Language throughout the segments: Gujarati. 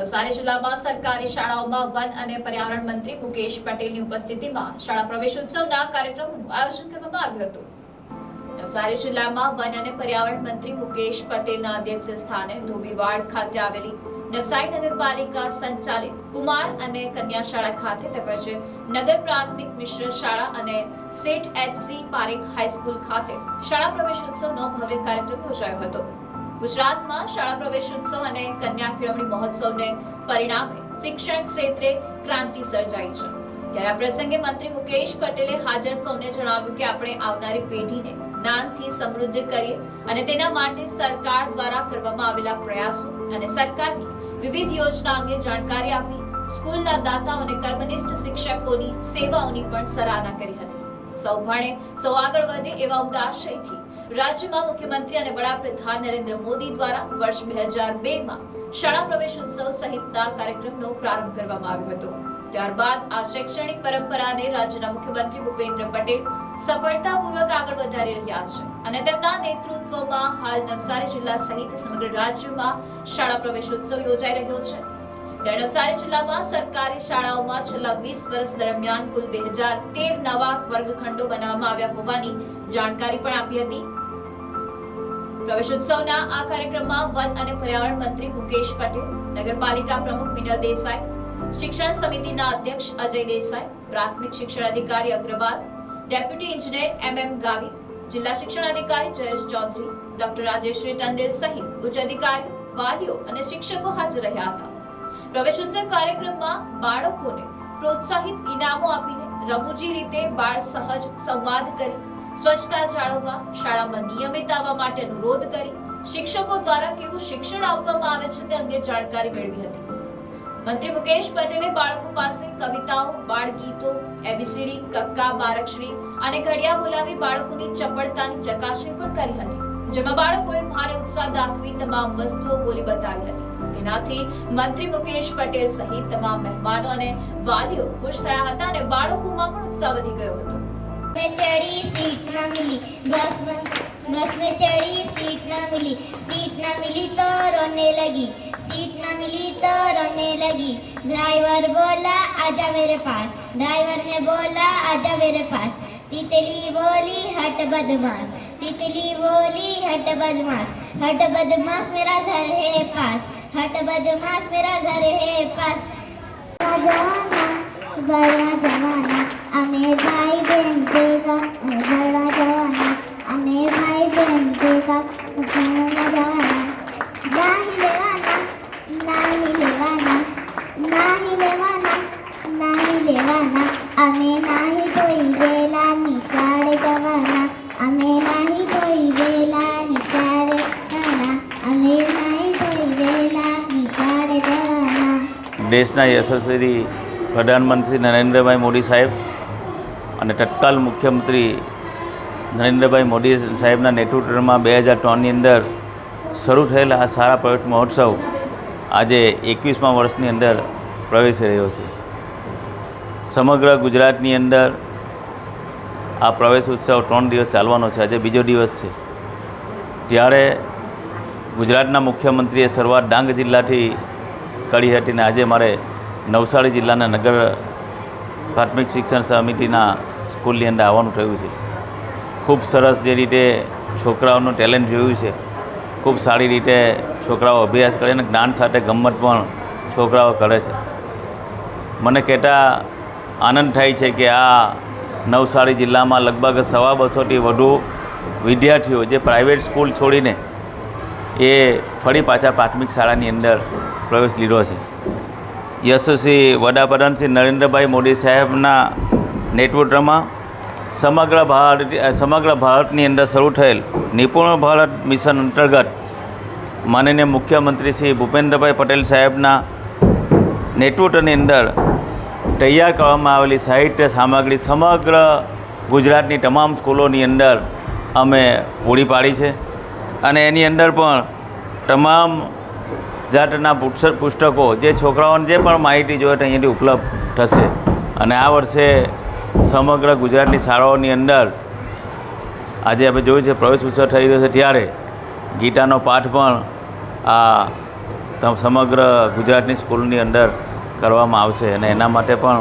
નવસારી જિલ્લામાં સરકારી શાળાઓમાં વન અને પર્યાવરણ મંત્રી મુકેશ પટેલની ઉપસ્થિતિમાં શાળા પ્રવેશોત્સવના કાર્યક્રમનું આયોજન કરવામાં આવ્યું હતું. નવસારી જિલ્લામાં વન અને પર્યાવરણ મંત્રી મુકેશ પટેલના અધ્યક્ષ સ્થાને ધોબીવાડ ખાતે આવેલી નવસારી નગરપાલિકા સંચાલિત કુમાર અને કન્યા શાળા ખાતે તેમજ નગર પ્રાથમિક મિશ્ર શાળા અને સેઠ એચસી પારેખ હાઈસ્કૂલ ખાતે શાળા પ્રવેશોત્સવનો ભવ્ય કાર્યક્રમ યોજાયો હતો. ગુજરાતમાં શાળા પ્રવેશ ઉત્સવ અને કન્યા કેળવણી મહોત્સવને પરિણામે શિક્ષણ ક્ષેત્રે ક્રાંતિ સર્જાઈ છે. ત્યારે આ પ્રસંગે મંત્રી મુકેશ પટેલે હાજર સૌને જણાવ્યું કે આપણે આવનારી પેઢીને જ્ઞાનથી સમૃદ્ધ કરીએ અને તેના માટે સરકાર દ્વારા કરવામાં આવેલા પ્રયાસો અને સરકારની વિવિધ યોજના અંગે જાણકારી આપી સ્કૂલના દાતાઓ અને કર્મનિષ્ઠ શિક્ષકોની સેવાઓની પણ સરાહના કરી હતી. સૌ ભણે સૌ આગળ વધે એવા ઉમદા આશયથી રાજ્યમાં મુખ્યમંત્રી અને વડાપ્રધાન નરેન્દ્ર મોદી દ્વારા વર્ષ બે હજાર બે માં શાળા પ્રવેશોત્સવ સહિતના કાર્યક્રમનો પ્રારંભ કરવામાં આવ્યો હતો. ત્યારબાદ આ શૈક્ષણિક પરંપરાને રાજ્યના મુખ્યમંત્રી ભૂપેન્દ્ર પટેલ સફળતાપૂર્વક આગળ વધારી રહ્યા છે અને તેમના નેતૃત્વમાં હાલ નવસારી જિલ્લા સહિત સમગ્ર રાજ્યમાં શાળા પ્રવેશોત્સવ યોજાઈ રહ્યો છે. ત્યારે નવસારી જિલ્લામાં સરકારી શાળાઓમાં છેલ્લા વીસ વર્ષ દરમિયાન કુલ બે હજાર તેર નવા વર્ગખંડો બનાવવામાં આવ્યા હોવાની જાણકારી પણ આપી હતી. પ્રવેશોત્સવના આ કાર્યક્રમમાં વન અને પર્યાવરણ મંત્રી મુકેશ પટેલ, નગરપાલિકા પ્રમુખ મિનલ દેસાઈ, શિક્ષણ સમિતિના અધ્યક્ષ અજય દેસાઈ, પ્રાથમિક શિક્ષણ અધિકારી Agrawal, deputy engineer M M Gavit, જિલ્લા શિક્ષણ અધિકારી જયેશ ચૌધરી, ડોક્ટર રાજેશ્રી ટંડેલ સહિત ઉચ્ચ અધિકારીઓ, વાલીઓ અને શિક્ષકો હાજર રહ્યા હતા. પ્રવેશોત્સવ કાર્યક્રમમાં બાળકોને પ્રોત્સાહિત ઇનામો આપીને રમૂજી રીતે બાળ સહજ સંવાદ કરી સ્વચ્છતા જાળવવા, શાળામાં નિયમિત આવવા માટે અનુરોધ કરી શિક્ષકો દ્વારા કેવું શિક્ષણ આપવામાં આવે છે તે અંગે જાણકારી મેળવી હતી. મંત્રી મુકેશ પટેલે બાળકો પાસે કવિતાઓ બાળ ગીતો એબીસીડી, કક્કા બારકશ્રી અને ઘડિયા બોલાવી બાળકોની ચપળતાની ચકાસણી પણ કરી હતી, જેમાં બાળકોએ ભારે ઉત્સાહ દાખવી તમામ વસ્તુઓ બોલી બતાવી હતી. તેનાથી મંત્રી મુકેશ પટેલ સહિત તમામ મહેમાનો અને વાલીઓ ખુશ થયા હતા અને બાળકોમાં પણ ઉત્સાહ વધી ગયો હતો. में चढ़ी, सीट ना मिली। बस में बस में चढ़ी, सीट ना मिली। सीट ना मिली तो रोने लगी। सीट ना मिली तो रोने लगी। ड्राइवर बोला, आजा मेरे पास। ड्राइवर ने बोला, आजा मेरे पास। तितली बोली, हट बदमाश। तितली बोली, हट बदमाश। हट बदमाश मेरा घर है पास। हट बदमाश मेरा घर है पास। जवाना बड़ा जवाना લેવાના. નાહી લેવાના નાહી લેવાના. અમે નાહી ધોઈ વેલા નિશાળે જવાના. અમે નાહી ધોઈ વેલા નિશાળે જવાના. અમે નાહી ધોઈ વેલા નિશાળે જવાના. દેશના યશસ્વી પ્રધાનમંત્રી નરેન્દ્રભાઈ મોદી સાહેબ અને તત્કાલ મુખ્યમંત્રી નરેન્દ્રભાઈ મોદી સાહેબના નેતૃત્વમાં બે હજાર ત્રણની અંદર શરૂ થયેલા આ સારા પ્રવેશ મહોત્સવ આજે એકવીસમા વર્ષની અંદર પ્રવેશી રહ્યો છે. સમગ્ર ગુજરાતની અંદર આ પ્રવેશ ઉત્સવ ત્રણ દિવસ ચાલવાનો છે. આજે બીજો દિવસ છે. ત્યારે ગુજરાતના મુખ્યમંત્રીએ શરૂઆત ડાંગ જિલ્લાથી કરી હતી ને આજે મારે નવસારી જિલ્લાના નગર પ્રાથમિક શિક્ષણ સમિતિના સ્કૂલની અંદર આવવાનું થયું છે. ખૂબ સરસ જે રીતે છોકરાઓનું ટેલેન્ટ જોયું છે. ખૂબ સારી રીતે છોકરાઓ અભ્યાસ કરે અને જ્ઞાન સાથે ગમ્મત પણ છોકરાઓ કરે છે. મને કહેતા આનંદ થાય છે કે આ નવસારી જિલ્લામાં લગભગ સવા બસોથી વધુ વિદ્યાર્થીઓ જે પ્રાઇવેટ સ્કૂલ છોડીને એ ફરી પાછા પ્રાથમિક શાળાની અંદર પ્રવેશ લીધો છે. યશસ્વી વડાપ્રધાન શ્રી નરેન્દ્રભાઈ મોદી સાહેબના નેતૃત્વમાં સમગ્ર ભારત સમગ્ર ભારતની અંદર શરૂ થયેલ નિપુણ ભારત મિશન અંતર્ગત માનનીય મુખ્યમંત્રી શ્રી ભૂપેન્દ્રભાઈ પટેલ સાહેબના નેતૃત્વની અંદર તૈયાર કરવામાં આવેલી સાહિત્ય સામગ્રી સમગ્ર ગુજરાતની તમામ સ્કૂલોની અંદર અમે પૂરી પાડી છે. અને એની અંદર પણ તમામ જાતના પુસ્ત- પુસ્તકો, જે છોકરાઓને જે પણ માહિતી જોઈએ અહીંયાથી ઉપલબ્ધ થશે. અને આ વર્ષે સમગ્ર ગુજરાતની શાળાઓની અંદર આજે આપણે જોયું છે, પ્રવેશ ઉત્સવ થઈ રહ્યો છે ત્યારે ગીતાનો પાઠ પણ આ સમગ્ર ગુજરાતની સ્કૂલની અંદર કરવામાં આવશે અને એના માટે પણ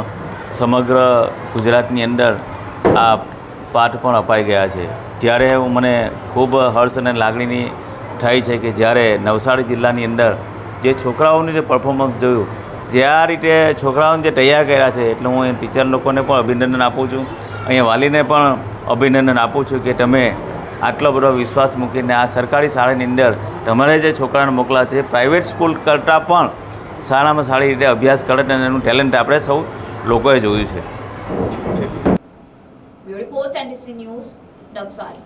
સમગ્ર ગુજરાતની અંદર આ પાઠ પણ અપાઈ ગયા છે. ત્યારે હું મને ખૂબ હર્ષ અને લાગણીની થાય છે કે જ્યારે નવસારી જિલ્લાની અંદર જે છોકરાઓનું જે પરફોર્મન્સ જોયું જે આ રીતે છોકરાઓને જે તૈયાર કર્યા છે, એટલે હું એ ટીચર લોકોને પણ અભિનંદન આપું છું. અહીંયા વાલીને પણ અભિનંદન આપું છું કે તમે આટલો બધો વિશ્વાસ મૂકીને આ સરકારી શાળાની અંદર તમારે જે છોકરાને મોકલા છે પ્રાઇવેટ સ્કૂલ કરતાં પણ સારામાં સારી રીતે અભ્યાસ કરે અને એનું ટેલેન્ટ આપણે સૌ લોકોએ જોયું છે. Report NDC news Navsari